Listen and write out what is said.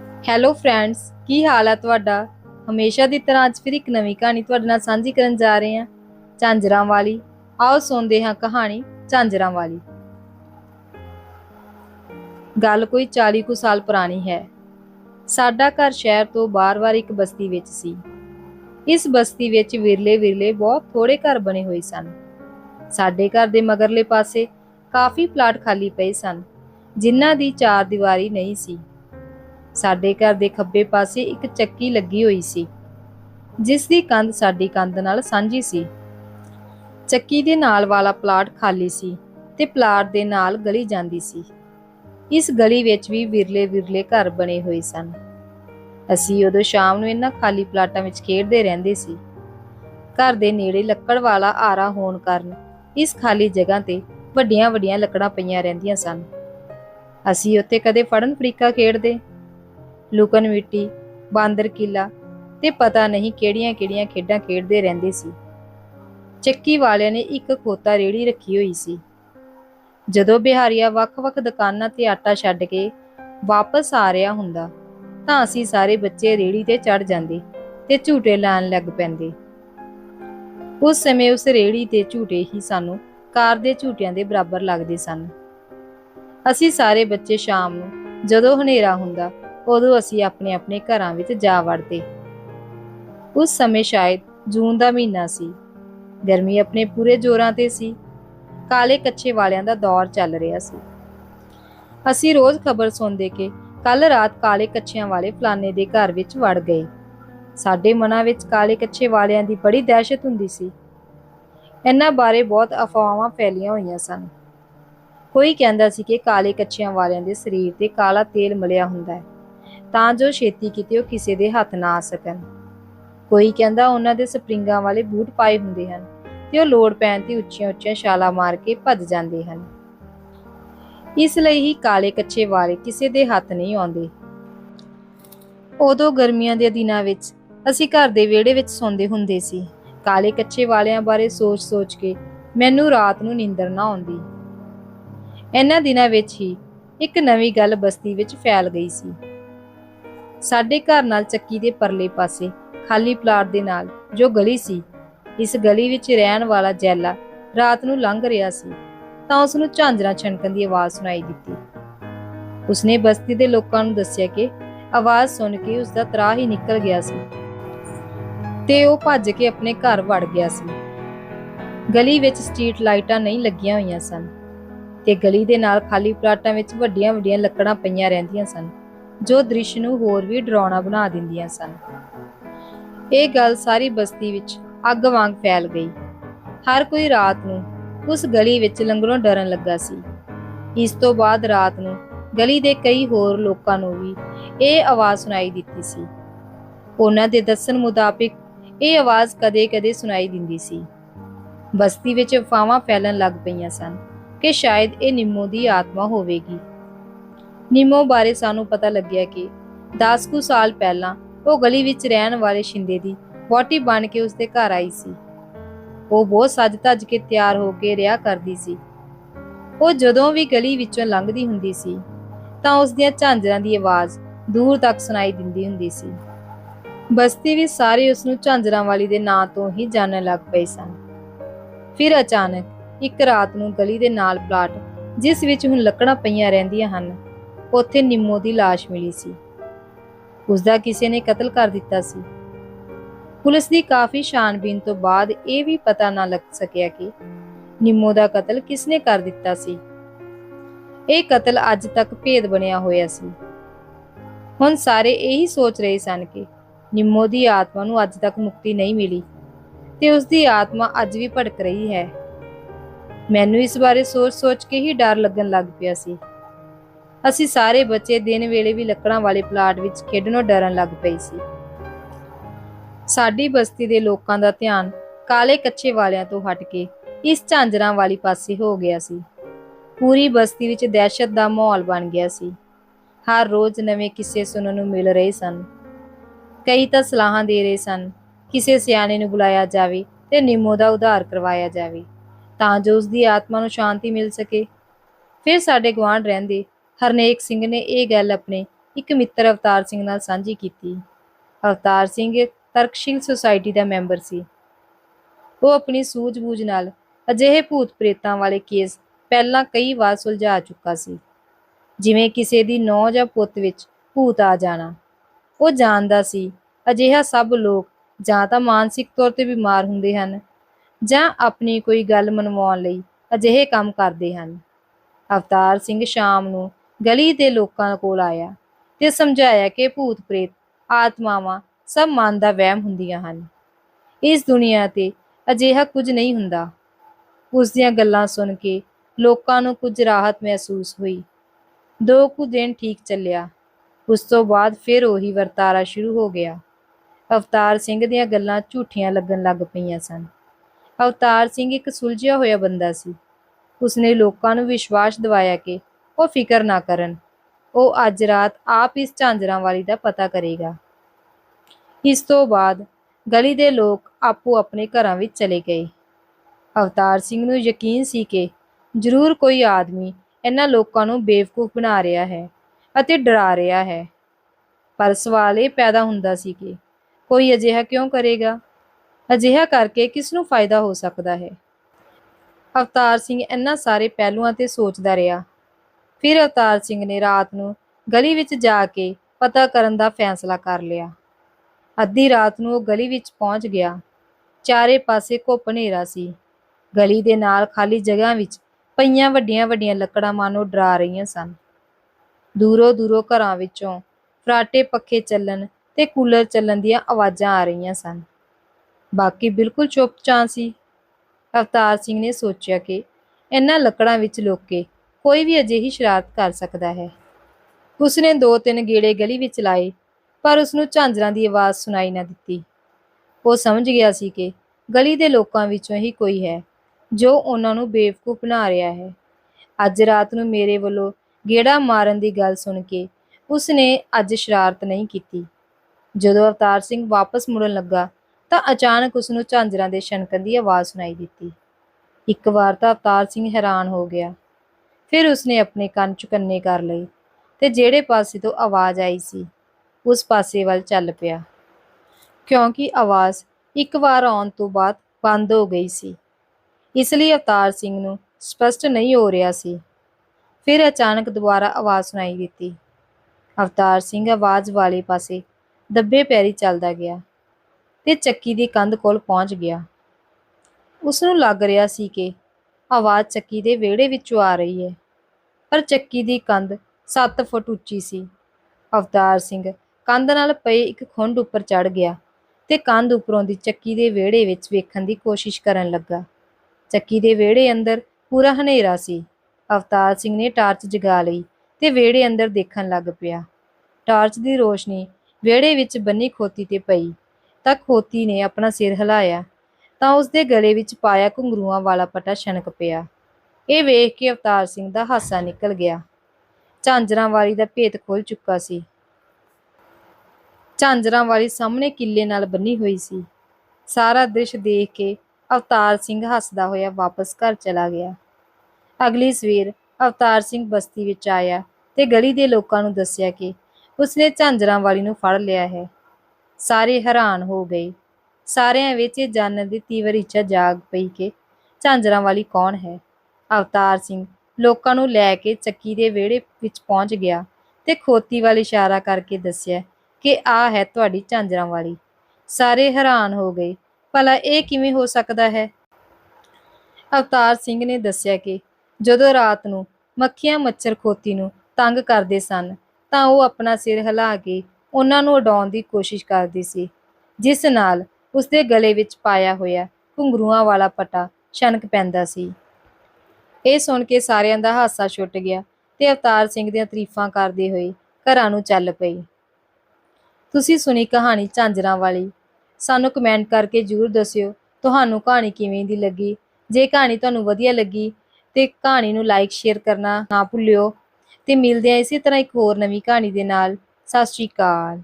Hello friends ਕੀ ਹਾਲ ਹੈ ਤੁਹਾਡਾ? ਹਮੇਸ਼ਾ ਦੀ ਤਰ੍ਹਾਂ ਅੱਜ ਫਿਰ ਇੱਕ ਨਵੀਂ ਕਹਾਣੀ ਤੁਹਾਡੇ ਨਾਲ ਸਾਂਝੀ ਕਰਨ ਜਾ ਰਹੇ ਹਾਂ। ਝਾਂਜਰਾਂ ਵਾਲੀ। ਆਓ ਸੁਣਦੇ ਹਾਂ ਕਹਾਣੀ ਝਾਂਜਰਾਂ ਵਾਲੀ। ਗੱਲ ਕੋਈ 40 ਕੁ ਸਾਲ ਪੁਰਾਣੀ ਹੈ। ਸਾਡਾ ਘਰ ਸ਼ਹਿਰ ਤੋਂ ਬਾਹਰ-ਬਾਹਰ ਇੱਕ ਬਸਤੀ ਵਿੱਚ ਸੀ। ਇਸ ਬਸਤੀ ਵਿੱਚ ਵਿਰਲੇ-ਵਿਰਲੇ ਬਹੁਤ ਥੋੜੇ ਘਰ ਬਣੇ ਹੋਏ ਸਨ। ਸਾਡੇ ਘਰ ਦੇ ਮਗਰਲੇ ਪਾਸੇ ਕਾਫੀ ਪਲਾਟ ਖਾਲੀ ਪਏ ਸਨ, ਜਿਨ੍ਹਾਂ ਦੀ ਚਾਰ ਦੀਵਾਰੀ ਨਹੀਂ ਸੀ। ਸਾਡੇ ਘਰ ਦੇ ਖੱਬੇ ਪਾਸੇ ਇੱਕ ਚੱਕੀ ਲੱਗੀ ਹੋਈ ਸੀ, ਜਿਸ ਦੀ ਕੰਧ ਸਾਡੀ ਕੰਧ ਨਾਲ ਸਾਂਝੀ ਸੀ। ਚੱਕੀ ਦੇ ਨਾਲ ਵਾਲਾ ਪਲਾਟ ਖਾਲੀ ਸੀ ਤੇ ਪਲਾਟ ਦੇ ਨਾਲ ਗਲੀ ਜਾਂਦੀ ਸੀ। ਇਸ ਗਲੀ ਵਿੱਚ ਵੀ ਵਿਰਲੇ ਵਿਰਲੇ ਘਰ ਬਣੇ ਹੋਏ ਸਨ। ਅਸੀਂ ਉਦੋਂ ਸ਼ਾਮ ਨੂੰ ਇਹਨਾਂ ਖਾਲੀ ਪਲਾਟਾਂ ਵਿੱਚ ਖੇਡਦੇ ਰਹਿੰਦੇ ਸੀ। ਘਰ ਦੇ ਨੇੜੇ ਲੱਕੜ ਵਾਲਾ ਆਰਾ ਹੋਣ ਕਾਰਨ ਇਸ ਖਾਲੀ ਜਗ੍ਹਾ ਤੇ ਵੱਡੀਆਂ ਵੱਡੀਆਂ ਲੱਕੜਾਂ ਪਈਆਂ ਰਹਿੰਦੀਆਂ ਸਨ। ਅਸੀਂ ਉੱਥੇ ਕਦੇ ਫੜਨ ਫੜੀਕਾ ਖੇਡਦੇ ਲੁਕਣ ਮਿੱਟੀ, ਬਾਂਦਰ ਕਿਲਾ ਤੇ ਪਤਾ ਨਹੀਂ ਕਿਹੜੀਆਂ-ਕਿਹੜੀਆਂ ਖੇਡਾਂ ਖੇਡਦੇ ਰਹਿੰਦੇ ਸੀ। ਚੱਕੀ ਵਾਲਿਆਂ ਨੇ ਇੱਕ ਖੋਤਾ ਰੇੜੀ ਰੱਖੀ ਹੋਈ ਸੀ। ਜਦੋਂ ਬਿਹਾਰੀਆ ਵੱਖ-ਵੱਖ ਦੁਕਾਨਾਂ ਤੇ ਆਟਾ ਛੱਡ ਕੇ ਵਾਪਸ ਆ ਰਿਹਾ ਹੁੰਦਾ, ਤਾਂ ਅਸੀਂ ਸਾਰੇ ਬੱਚੇ ਰੇੜੀ ਤੇ ਚੜ ਜਾਂਦੇ ਤੇ ਝੂਟੇ ਲਾਣ ਲੱਗ ਪੈਂਦੇ। ਉਸ ਸਮੇਂ ਉਸ ਰੇੜੀ ਤੇ ਝੂਟੇ ਹੀ ਸਾਨੂੰ ਕਾਰ ਦੇ ਝੂਟਿਆਂ ਦੇ ਬਰਾਬਰ ਲੱਗਦੇ ਸਨ। ਅਸੀਂ ਸਾਰੇ ਬੱਚੇ ਸ਼ਾਮ ਨੂੰ ਜਦੋਂ ਹਨੇਰਾ ਹੁੰਦਾ ਉਦੋਂ ਅਸੀਂ ਆਪਣੇ ਆਪਣੇ ਘਰਾਂ ਵਿੱਚ ਜਾ ਵੜਦੇ। ਉਸ ਸਮੇਂ ਸ਼ਾਇਦ ਜੂਨ ਦਾ ਮਹੀਨਾ ਸੀ। ਗਰਮੀ ਆਪਣੇ ਪੂਰੇ ਜ਼ੋਰਾਂ ਤੇ ਸੀ। ਕਾਲੇ ਕੱਚੇ ਵਾਲਿਆਂ ਦਾ ਦੌਰ ਚੱਲ ਰਿਹਾ ਸੀ। ਅਸੀਂ ਰੋਜ਼ ਖਬਰ ਸੁਣਦੇ ਕਿ ਕੱਲ ਰਾਤ ਕਾਲੇ ਕੱਛਿਆਂ ਵਾਲੇ ਫਲਾਣੇ ਦੇ ਘਰ ਵਿੱਚ ਵੜ ਗਏ। ਸਾਡੇ ਮਨਾਂ ਵਿੱਚ ਕਾਲੇ ਕੱਛੇ ਵਾਲਿਆਂ ਦੀ ਬੜੀ ਦਹਿਸ਼ਤ ਹੁੰਦੀ ਸੀ। ਇਹਨਾਂ ਬਾਰੇ ਬਹੁਤ ਅਫਵਾਹਾਂ ਫੈਲੀਆਂ ਹੋਈਆਂ ਸਨ। ਕੋਈ ਕਹਿੰਦਾ ਸੀ ਕਿ ਕਾਲੇ ਕੱਛਿਆਂ ਵਾਲਿਆਂ ਦੇ ਸਰੀਰ ਤੇ ਕਾਲਾ ਤੇਲ ਮਲਿਆ ਹੁੰਦਾ ਹੈ। ਤਾਂ ਜੋ ਛੇਤੀ ਕਿਤੇ ਉਹ ਕਿਸੇ ਦੇ ਹੱਥ ਨਾ ਆ ਸਕਣ। ਕੋਈ ਕਹਿੰਦਾ ਉਹਨਾਂ ਦੇ ਸਪਰਿੰਗਾਂ ਵਾਲੇ ਬੂਟ ਪਾਏ ਹੁੰਦੇ ਹਨ ਤੇ ਉਹ ਲੋੜ ਪੈਣ ਤੇ ਉੱਚੀਆਂ ਉੱਚੀਆਂ ਛਾਲਾਂ ਮਾਰ ਕੇ ਭੱਜ ਜਾਂਦੇ ਹਨ। ਇਸ ਲਈ ਹੀ ਕਾਲੇ ਕੱਚੇ ਵਾਲੇ ਕਿਸੇ ਦੇ ਹੱਥ ਨਹੀਂ ਆਉਂਦੇ। ਉਦੋਂ ਗਰਮੀਆਂ ਦੇ ਦਿਨਾਂ ਵਿੱਚ ਅਸੀਂ ਘਰ ਦੇ ਵਿਹੜੇ ਵਿੱਚ ਸੌਂਦੇ ਹੁੰਦੇ ਸੀ। ਕਾਲੇ ਕੱਚੇ ਵਾਲਿਆਂ ਬਾਰੇ ਸੋਚ-ਸੋਚ ਕੇ ਮੈਨੂੰ ਰਾਤ ਨੂੰ ਨੀਂਦਰ ਨਾ ਆਉਂਦੀ। ਇਹਨਾਂ ਦਿਨਾਂ ਵਿੱਚ ਹੀ ਇੱਕ ਨਵੀਂ ਗੱਲ ਬਸਤੀ ਵਿੱਚ ਫੈਲ ਗਈ ਸੀ। ਸਾਡੇ ਘਰ ਨਾਲ ਚੱਕੀ ਦੇ ਪਰਲੇ ਪਾਸੇ, ਖਾਲੀ ਪਲਾਟ ਦੇ ਨਾਲ, ਜੋ ਗਲੀ ਸੀ। ਇਸ ਗਲੀ ਵਿੱਚ ਰਹਿਣ ਵਾਲਾ ਜੈਲਾ ਰਾਤ ਨੂੰ ਲੰਘ ਰਿਹਾ ਸੀ, ਤਾਂ ਉਸ ਨੂੰ ਝਾਂਜਰਾਂ ਛਣਕਣ ਦੀ ਆਵਾਜ਼ ਸੁਣਾਈ ਦਿੱਤੀ। ਉਸਨੇ ਬਸਤੀ ਦੇ ਲੋਕਾਂ ਨੂੰ ਦੱਸਿਆ ਕਿ ਆਵਾਜ਼ ਸੁਣ ਕੇ ਉਸ ਦਾ ਤਰਾਹ ਹੀ ਨਿਕਲ ਗਿਆ ਸੀ ਤੇ ਉਹ ਭੱਜ ਕੇ ਆਪਣੇ ਘਰ ਵੜ ਗਿਆ ਸੀ। ਗਲੀ ਵਿੱਚ ਸਟਰੀਟ ਲਾਈਟਾਂ ਨਹੀਂ ਲੱਗੀਆਂ ਹੋਈਆਂ ਸਨ ਤੇ ਗਲੀ ਦੇ ਨਾਲ ਖਾਲੀ ਪਲਾਟਾਂ ਵਿੱਚ ਵੱਡੀਆਂ-ਵੱਡੀਆਂ ਲੱਕੜਾਂ ਪਈਆਂ ਰਹਿੰਦੀਆਂ ਸਨ। ਜੋ ਦ੍ਰਿਸ਼ ਨੂੰ ਹੋਰ ਵੀ ਡਰਾਉਣਾ ਬਣਾ ਦਿੰਦੀਆਂ ਸਨ। ਇਹ ਗੱਲ ਸਾਰੀ ਬਸਤੀ ਵਿੱਚ ਅੱਗ ਵਾਂਗ ਫੈਲ ਗਈ। ਹਰ ਕੋਈ ਰਾਤ ਨੂੰ ਉਸ ਗਲੀ ਵਿੱਚ ਲੰਗਰੋਂ ਡਰਨ ਲੱਗਾ ਸੀ। ਇਸ ਤੋਂ ਬਾਅਦ ਰਾਤ ਨੂੰ ਗਲੀ ਦੇ ਕਈ ਹੋਰ ਲੋਕਾਂ ਨੂੰ ਵੀ ਇਹ ਆਵਾਜ਼ ਸੁਣਾਈ ਦਿੱਤੀ ਸੀ। ਉਹਨਾਂ ਦੇ ਦੱਸਣ ਮੁਤਾਬਿਕ ਇਹ ਆਵਾਜ਼ ਕਦੇ-ਕਦੇ ਸੁਣਾਈ ਦਿੰਦੀ ਸੀ। ਬਸਤੀ ਵਿੱਚ ਅਫਵਾਹਾਂ ਫੈਲਣ ਲੱਗ ਪਈਆਂ ਸਨ ਕਿ ਸ਼ਾਇਦ ਇਹ ਨਿੰਮੋ ਦੀ ਆਤਮਾ ਹੋਵੇਗੀ। ਨਿੰਮੋ ਬਾਰੇ ਸਾਨੂੰ ਪਤਾ ਲੱਗਿਆ ਕਿ 10 ਕੁ ਸਾਲ ਪਹਿਲਾਂ ਉਹ ਗਲੀ ਵਿੱਚ ਰਹਿਣ ਵਾਲੇ ਸ਼ਿੰਦੇ ਦੀ ਵੋਟੀ ਬਣ ਕੇ ਉਸਦੇ ਘਰ ਆਈ ਸੀ। ਉਹ ਬਹੁਤ ਸੱਜ-ਧੱਜ ਕੇ ਤਿਆਰ ਹੋ ਕੇ ਰਿਹਾ ਕਰਦੀ ਸੀ। ਉਹ ਜਦੋਂ ਵੀ ਗਲੀ ਵਿੱਚੋਂ ਲੰਘਦੀ ਹੁੰਦੀ ਸੀ, ਤਾਂ ਉਸ ਦੀਆਂ ਝਾਂਜਰਾਂ ਦੀ ਆਵਾਜ਼ ਦੂਰ ਤੱਕ ਸੁਣਾਈ ਦਿੰਦੀ ਹੁੰਦੀ ਸੀ। ਬਸਤੀ ਵਿੱਚ ਸਾਰੇ ਉਸ ਨੂੰ ਝਾਂਜਰਾਂ ਵਾਲੀ ਦੇ ਨਾਂ ਤੋਂ ਹੀ ਜਾਣਨ ਲੱਗ ਪਏ ਸਨ। ਫਿਰ ਅਚਾਨਕ ਇੱਕ ਰਾਤ ਨੂੰ ਗਲੀ ਦੇ ਨਾਲ ਪਲਾਟ, ਜਿਸ ਵਿੱਚ ਹੁਣ ਲੱਕੜਾਂ ਪਈਆਂ ਰਹਿੰਦੀਆਂ ਹਨ ਉੱਥੇ ਨਿੰਮੋ ਦੀ লাশ ਮਿਲੀ ਸੀ। ਉਸ ਦਾ ਕਿਸੇ ਨੇ ਕਤਲ ਕਰ ਦਿੱਤਾ ਸੀ। ਪੁਲਿਸ ਦੀ ਕਾਫੀ ਛਾਣਬੀਨ ਤੋਂ ਬਾਅਦ ਇਹ ਵੀ ਪਤਾ ਨਾ ਲੱਗ ਸਕਿਆ ਕਿ ਨਿੰਮੋ ਦਾ ਕਤਲ ਕਿਸਨੇ ਕਰ ਦਿੱਤਾ ਸੀ। ਇਹ ਕਤਲ ਅੱਜ ਤੱਕ ਭੇਦ ਬਣਿਆ ਹੋਇਆ ਸੀ। ਹੁਣ ਸਾਰੇ ਇਹੀ ਸੋਚ ਰਹੇ ਸਨ ਕਿ ਨਿੰਮੋ ਦੀ ਆਤਮਾ ਨੂੰ ਅੱਜ ਤੱਕ ਮੁਕਤੀ ਨਹੀਂ ਮਿਲੀ ਤੇ ਉਸ ਦੀ ਆਤਮਾ ਅੱਜ ਵੀ ਭਟਕ ਰਹੀ ਹੈ। ਮੈਨੂੰ ਇਸ ਬਾਰੇ ਸੋਚ-ਸੋਚ ਕੇ ਹੀ ਡਰ ਲੱਗਣ ਲੱਗ ਪਿਆ ਸੀ। ਅਸੀਂ ਸਾਰੇ ਬੱਚੇ ਦਿਨ ਵੇਲੇ ਵੀ ਲੱਕੜਾਂ ਵਾਲੇ ਪਲਾਟ ਵਿੱਚ ਖੇਡਣੋਂ ਡਰਨ ਲੱਗ ਪਏ ਸੀ। ਸਾਡੀ ਬਸਤੀ ਦੇ ਲੋਕਾਂ ਦਾ ਧਿਆਨ ਕਾਲੇ ਕੱਚੇ ਵਾਲਿਆਂ ਤੋਂ ਹਟ ਕੇ ਇਸ ਝਾਂਜਰਾਂ ਵਾਲੀ ਪਾਸੇ ਹੋ ਗਿਆ ਸੀ। ਪੂਰੀ ਬਸਤੀ ਵਿੱਚ ਦਹਿਸ਼ਤ ਦਾ ਮਾਹੌਲ ਬਣ ਗਿਆ ਸੀ। ਹਰ ਰੋਜ਼ ਨਵੇਂ ਕਿੱਸੇ ਸੁਣਨ ਨੂੰ ਮਿਲ ਰਹੇ ਸਨ। ਕਈ ਤਾਂ ਸਲਾਹਾਂ ਦੇ ਰਹੇ ਸਨ, ਕਿਸੇ ਸਿਆਣੇ ਨੂੰ ਬੁਲਾਇਆ ਜਾਵੇ ਤੇ ਨਿੰਮੋ ਦਾ ਉਧਾਰ ਕਰਵਾਇਆ ਜਾਵੇ, ਤਾਂ ਜੋ ਉਸ ਦੀ ਆਤਮਾ ਨੂੰ ਸ਼ਾਂਤੀ ਮਿਲ ਸਕੇ। ਫਿਰ ਸਾਡੇ ਗਵਾਂਢ ਰਹਿੰਦੇ ਹਰਨੇਕ ਸਿੰਘ ਨੇ ਇਹ ਗੱਲ ਆਪਣੇ ਇੱਕ ਮਿੱਤਰ ਅਵਤਾਰ ਸਿੰਘ ਨਾਲ ਸਾਂਝੀ ਕੀਤੀ। ਅਵਤਾਰ ਸਿੰਘ ਤਰਕਸ਼ੀਲ ਸੁਸਾਇਟੀ ਦਾ ਮੈਂਬਰ ਸੀ। ਉਹ ਆਪਣੀ ਸੂਝ-ਬੂਝ ਨਾਲ ਅਜਿਹੇ ਭੂਤ ਪ੍ਰੇਤਾਂ ਵਾਲੇ ਕੇਸ ਪਹਿਲਾਂ ਕਈ ਵਾਰ ਸੁਲਝਾ ਚੁੱਕਾ ਸੀ। ਜਿਵੇਂ ਕਿਸੇ ਦੀ ਨੌ ਜਾਂ ਪੁੱਤ ਵਿੱਚ ਭੂਤ ਆ ਜਾਣਾ। ਉਹ ਜਾਣਦਾ ਸੀ, ਅਜਿਹਾ ਸਭ ਲੋਕ ਜਾਂ ਤਾਂ ਮਾਨਸਿਕ ਤੌਰ ਤੇ ਬਿਮਾਰ ਹੁੰਦੇ ਹਨ ਜਾਂ ਆਪਣੀ ਕੋਈ ਗੱਲ ਮਨਵਾਉਣ ਲਈ ਅਜਿਹੇ ਕੰਮ ਕਰਦੇ ਹਨ। ਅਵਤਾਰ ਸਿੰਘ ਸ਼ਾਮ ਨੂੰ ਗਲੀ ਦੇ ਲੋਕਾਂ ਕੋਲ ਆਇਆ ਤੇ ਸਮਝਾਇਆ ਕਿ ਭੂਤ ਪ੍ਰੇਤ ਆਤਮਾਵਾਂ ਸਭ ਮਨ ਦਾ ਵਹਿਮ ਹੁੰਦੀਆਂ ਹਨ। ਇਸ ਦੁਨੀਆ ਤੇ ਅਜਿਹਾ ਕੁਝ ਨਹੀਂ ਹੁੰਦਾ। ਉਸ ਦੀਆਂ ਗੱਲਾਂ ਸੁਣ ਕੇ ਲੋਕਾਂ ਨੂੰ ਕੁਝ ਰਾਹਤ ਮਹਿਸੂਸ ਹੋਈ। ਦੋ ਕੁ ਦਿਨ ਠੀਕ ਚੱਲਿਆ। ਉਸ ਤੋਂ ਬਾਅਦ ਫਿਰ ਉਹੀ ਵਰਤਾਰਾ ਸ਼ੁਰੂ ਹੋ ਗਿਆ। ਅਵਤਾਰ ਸਿੰਘ ਦੀਆਂ ਗੱਲਾਂ ਝੂਠੀਆਂ ਲੱਗਣ ਲੱਗ ਪਈਆਂ ਸਨ। ਅਵਤਾਰ ਸਿੰਘ ਇੱਕ ਸੁਲਝਿਆ ਹੋਇਆ ਬੰਦਾ ਸੀ। ਉਸਨੇ ਲੋਕਾਂ ਨੂੰ ਵਿਸ਼ਵਾਸ ਦਿਵਾਇਆ ਕਿ ਉਹ ਫਿਕਰ ਨਾ ਕਰਨ। ਉਹ ਅੱਜ ਰਾਤ ਆਪ ਇਸ ਝਾਂਜਰਾਂ ਵਾਲੀ ਦਾ ਪਤਾ ਕਰੇਗਾ। ਇਸ ਤੋਂ ਬਾਅਦ ਗਲੀ ਦੇ ਲੋਕ ਆਪੋ ਆਪਣੇ ਘਰਾਂ ਵਿੱਚ ਚਲੇ ਗਏ। ਅਵਤਾਰ ਸਿੰਘ ਨੂੰ ਯਕੀਨ ਸੀ ਕਿ ਜ਼ਰੂਰ ਕੋਈ ਆਦਮੀ ਇਹਨਾਂ ਲੋਕਾਂ ਨੂੰ ਬੇਵਕੂਫ ਬਣਾ ਰਿਹਾ ਹੈ ਅਤੇ ਡਰਾ ਰਿਹਾ ਹੈ। ਪਰ ਸਵਾਲ ਇਹ ਪੈਦਾ ਹੁੰਦਾ ਸੀ ਕਿ ਕੋਈ ਅਜਿਹਾ ਕਿਉਂ ਕਰੇਗਾ? ਅਜਿਹਾ ਕਰਕੇ ਕਿਸ ਨੂੰ ਫਾਇਦਾ ਹੋ ਸਕਦਾ ਹੈ? ਅਵਤਾਰ ਸਿੰਘ ਇਹਨਾਂ ਸਾਰੇ ਪਹਿਲੂਆਂ ਤੇ ਸੋਚਦਾ ਰਿਹਾ ਫਿਰ ਅਵਤਾਰ ਸਿੰਘ ਨੇ ਰਾਤ ਨੂੰ ਗਲੀ ਵਿੱਚ ਜਾ ਕੇ ਪਤਾ ਕਰਨ ਦਾ ਫੈਸਲਾ ਕਰ ਲਿਆ। ਅੱਧੀ ਰਾਤ ਨੂੰ ਉਹ ਗਲੀ ਵਿੱਚ ਪਹੁੰਚ ਗਿਆ। ਚਾਰੇ ਪਾਸੇ ਘੁੱਪ ਹਨੇਰਾ ਸੀ। ਗਲੀ ਦੇ ਨਾਲ ਖਾਲੀ ਜਗ੍ਹਾ ਵਿੱਚ ਪਈਆਂ ਵੱਡੀਆਂ ਵੱਡੀਆਂ ਲੱਕੜਾਂ ਮਾਨੋ ਡਰਾ ਰਹੀਆਂ ਸਨ। ਦੂਰੋਂ ਦੂਰੋਂ ਘਰਾਂ ਵਿੱਚੋਂ ਫਰਾਟੇ ਪੱਖੇ ਚੱਲਣ ਤੇ ਕੂਲਰ ਚੱਲਣ ਦੀਆਂ ਆਵਾਜ਼ਾਂ ਆ ਰਹੀਆਂ ਸਨ। ਬਾਕੀ ਬਿਲਕੁਲ ਚੁੱਪਚਾਪ ਸੀ। ਅਵਤਾਰ ਸਿੰਘ ਨੇ ਸੋਚਿਆ ਕਿ ਇਹਨਾਂ ਲੱਕੜਾਂ ਵਿੱਚ ਲੁੱਕ ਕੋਈ ਵੀ ਅਜਿਹੀ ਸ਼ਰਾਰਤ ਕਰ ਸਕਦਾ ਹੈ। ਉਸਨੇ ਦੋ ਤਿੰਨ ਗੇੜੇ ਗਲੀ ਵਿੱਚ ਲਾਏ, ਪਰ ਉਸਨੂੰ ਝਾਂਜਰਾਂ ਦੀ ਆਵਾਜ਼ ਸੁਣਾਈ ਨਾ ਦਿੱਤੀ। ਉਹ ਸਮਝ ਗਿਆ ਸੀ ਕਿ ਗਲੀ ਦੇ ਲੋਕਾਂ ਵਿੱਚੋਂ ਹੀ ਕੋਈ ਹੈ, ਜੋ ਉਹਨਾਂ ਨੂੰ ਬੇਵਕੂਫ ਬਣਾ ਰਿਹਾ ਹੈ। ਅੱਜ ਰਾਤ ਨੂੰ ਮੇਰੇ ਵੱਲੋਂ ਗੇੜਾ ਮਾਰਨ ਦੀ ਗੱਲ ਸੁਣ ਕੇ ਉਸਨੇ ਅੱਜ ਸ਼ਰਾਰਤ ਨਹੀਂ ਕੀਤੀ। ਜਦੋਂ ਅਵਤਾਰ ਸਿੰਘ ਵਾਪਸ ਮੁੜਨ ਲੱਗਾ, ਤਾਂ ਅਚਾਨਕ ਉਸਨੂੰ ਝਾਂਜਰਾਂ ਦੇ ਛਣਕਣ ਦੀ ਆਵਾਜ਼ ਸੁਣਾਈ ਦਿੱਤੀ। ਇੱਕ ਵਾਰ ਤਾਂ ਅਵਤਾਰ ਸਿੰਘ ਹੈਰਾਨ ਹੋ ਗਿਆ। ਫਿਰ ਉਸਨੇ ਆਪਣੇ ਕੰਨ ਚੁਕੰਨੇ ਕਰ ਲਏ ਤੇ ਜਿਹੜੇ ਪਾਸੇ ਤੋਂ ਆਵਾਜ਼ ਆਈ ਸੀ, ਉਸ ਪਾਸੇ ਵੱਲ ਚੱਲ ਪਿਆ। ਕਿਉਂਕਿ ਆਵਾਜ਼ ਇੱਕ ਵਾਰ ਆਉਣ ਤੋਂ ਬਾਅਦ ਬੰਦ ਹੋ ਗਈ ਸੀ। ਇਸ ਲਈ ਅਵਤਾਰ ਸਿੰਘ ਨੂੰ ਸਪਸ਼ਟ ਨਹੀਂ ਹੋ ਰਿਹਾ ਸੀ। ਫਿਰ ਅਚਾਨਕ ਦੁਬਾਰਾ ਆਵਾਜ਼ ਸੁਣਾਈ ਦਿੱਤੀ। ਅਵਤਾਰ ਸਿੰਘ ਆਵਾਜ਼ ਵਾਲੇ ਪਾਸੇ ਦੱਬੇ ਪੈਰੀ ਚੱਲਦਾ ਗਿਆ ਤੇ ਚੱਕੀ ਦੀ ਕੰਧ ਕੋਲ ਪਹੁੰਚ ਗਿਆ। ਉਸ ਨੂੰ ਲੱਗ ਰਿਹਾ ਸੀ ਕਿ ਆਵਾਜ਼ ਚੱਕੀ ਦੇ ਵਿਹੜੇ ਵਿੱਚੋਂ ਆ ਰਹੀ ਹੈ। ਪਰ ਚੱਕੀ ਦੀ ਕੰਧ 7 ਫੁੱਟ ਉੱਚੀ ਸੀ। ਅਵਤਾਰ ਸਿੰਘ ਕੰਧ ਨਾਲ ਪਏ ਇੱਕ ਖੁੰਡ ਉੱਪਰ ਚੜ ਗਿਆ ਤੇ ਕੰਧ ਉੱਪਰੋਂ ਦੀ ਚੱਕੀ ਦੇ ਵਿਹੜੇ ਵਿੱਚ ਵੇਖਣ ਦੀ ਕੋਸ਼ਿਸ਼ ਕਰਨ ਲੱਗਾ। ਚੱਕੀ ਦੇ ਵਿਹੜੇ ਅੰਦਰ ਪੂਰਾ ਹਨੇਰਾ ਸੀ। ਅਵਤਾਰ ਸਿੰਘ ਨੇ ਟਾਰਚ ਜਗਾ ਲਈ ਤੇ ਵਿਹੜੇ ਅੰਦਰ ਦੇਖਣ ਲੱਗ ਪਿਆ। ਟਾਰਚ ਦੀ ਰੋਸ਼ਨੀ ਵਿਹੜੇ ਵਿੱਚ ਬੰਨੀ ਖੋਤੀ ਤੇ ਪਈ ਤਾਂ ਖੋਤੀ ਨੇ ਆਪਣਾ ਸਿਰ ਹਿਲਾਇਆ ਤਾਂ ਉਸ ਦੇ ਗਲੇ ਵਿੱਚ ਪਾਇਆ ਘੁੰਗਰੂਆਂ ਵਾਲਾ ਪਟਾ ਛਣਕ ਪਿਆ। ਇਹ ਵੇਖ ਕੇ ਅਵਤਾਰ ਸਿੰਘ ਦਾ ਹਾਸਾ ਨਿਕਲ ਗਿਆ। ਝਾਂਜਰਾਂ ਵਾਲੀ ਦਾ ਭੇਤ ਖੁੱਲ ਚੁੱਕਾ ਸੀ। ਝਾਂਜਰਾਂ ਵਾਲੀ ਸਾਹਮਣੇ ਕਿੱਲੇ ਨਾਲ ਬੰਨੀ ਹੋਈ ਸੀ। ਸਾਰਾ ਦ੍ਰਿਸ਼ ਦੇਖ ਕੇ ਅਵਤਾਰ ਸਿੰਘ ਹੱਸਦਾ ਹੋਇਆ ਵਾਪਸ ਘਰ ਚਲਾ ਗਿਆ। ਅਗਲੀ ਸਵੇਰ ਅਵਤਾਰ ਸਿੰਘ ਬਸਤੀ ਵਿੱਚ ਆਇਆ ਤੇ ਗਲੀ ਦੇ ਲੋਕਾਂ ਨੂੰ ਦੱਸਿਆ ਕਿ ਉਸਨੇ ਝਾਂਜਰਾਂ ਵਾਲੀ ਨੂੰ ਫੜ ਲਿਆ ਹੈ। ਸਾਰੇ ਹੈਰਾਨ ਹੋ ਗਏ। ਸਾਰਿਆਂ ਵਿੱਚ ਇਹ ਜਾਣਨ ਦੀ ਤੀਵਰ ਇੱਛਾ ਜਾਗ ਪਈ ਕਿ ਝਾਂਜਰਾਂ ਵਾਲੀ ਕੌਣ ਹੈ? ਅਵਤਾਰ ਸਿੰਘ ਲੋਕਾਂ ਨੂੰ ਲੈ ਕੇ ਚੱਕੀ ਦੇ ਵਿਹੜੇ ਵਿੱਚ ਪਹੁੰਚ ਗਿਆ ਤੇ ਖੋਤੀ ਵੱਲ ਇਸ਼ਾਰਾ ਕਰਕੇ ਦੱਸਿਆ ਕਿ ਆ ਹੈ ਤੁਹਾਡੀ ਝਾਂਜਰਾਂ ਵਾਲੀ। ਸਾਰੇ ਹੈਰਾਨ ਹੋ ਗਏ। ਭਲਾ ਇਹ ਕਿਵੇਂ ਹੋ ਸਕਦਾ ਹੈ? ਅਵਤਾਰ ਸਿੰਘ ਨੇ ਦੱਸਿਆ ਕਿ ਜਦੋਂ ਰਾਤ ਨੂੰ ਮੱਖੀਆਂ ਮੱਛਰ ਖੋਤੀ ਨੂੰ ਤੰਗ ਕਰਦੇ ਸਨ, ਤਾਂ ਉਹ ਆਪਣਾ ਸਿਰ ਹਿਲਾ ਕੇ ਉਹਨਾਂ ਨੂੰ ਉਡਾਉਣ ਦੀ ਕੋਸ਼ਿਸ਼ ਕਰਦੀ ਸੀ, ਜਿਸ ਨਾਲ ਉਸਦੇ ਗਲੇ ਵਿੱਚ ਪਾਇਆ ਹੋਇਆ ਘੁੰਗਰੂਆਂ ਵਾਲਾ ਪਟਾ ਛਣਕ ਪੈਂਦਾ ਸੀ। ਇਹ ਸੁਣ ਕੇ ਸਾਰਿਆਂ ਦਾ ਹਾਸਾ ਛੁੱਟ ਗਿਆ ਤੇ ਅਵਤਾਰ ਸਿੰਘ ਦੀਆਂ ਤਾਰੀਫਾਂ ਕਰਦੇ ਹੋਏ ਘਰਾਂ ਨੂੰ ਚੱਲ ਪਈ ਤੁਸੀਂ ਸੁਣੀ ਕਹਾਣੀ ਝਾਂਜਰਾਂ ਵਾਲੀ? ਸਾਨੂੰ ਕਮੈਂਟ ਕਰਕੇ ਜਰੂਰ ਦੱਸਿਓ, ਤੁਹਾਨੂੰ ਕਹਾਣੀ ਕਿਵੇਂ ਦੀ ਲੱਗੀ? ਜੇ ਕਹਾਣੀ ਤੁਹਾਨੂੰ ਵਧੀਆ ਲੱਗੀ ਤੇ ਕਹਾਣੀ ਨੂੰ ਲਾਈਕ ਸ਼ੇਅਰ ਕਰਨਾ ਨਾ ਭੁੱਲਿਓ ਤੇ ਮਿਲਦੇ ਆ ਇਸੇ ਤਰ੍ਹਾਂ ਇੱਕ ਹੋਰ ਨਵੀਂ ਕਹਾਣੀ ਦੇ ਨਾਲ। ਸਤਿ ਸ਼੍ਰੀ ਅਕਾਲ।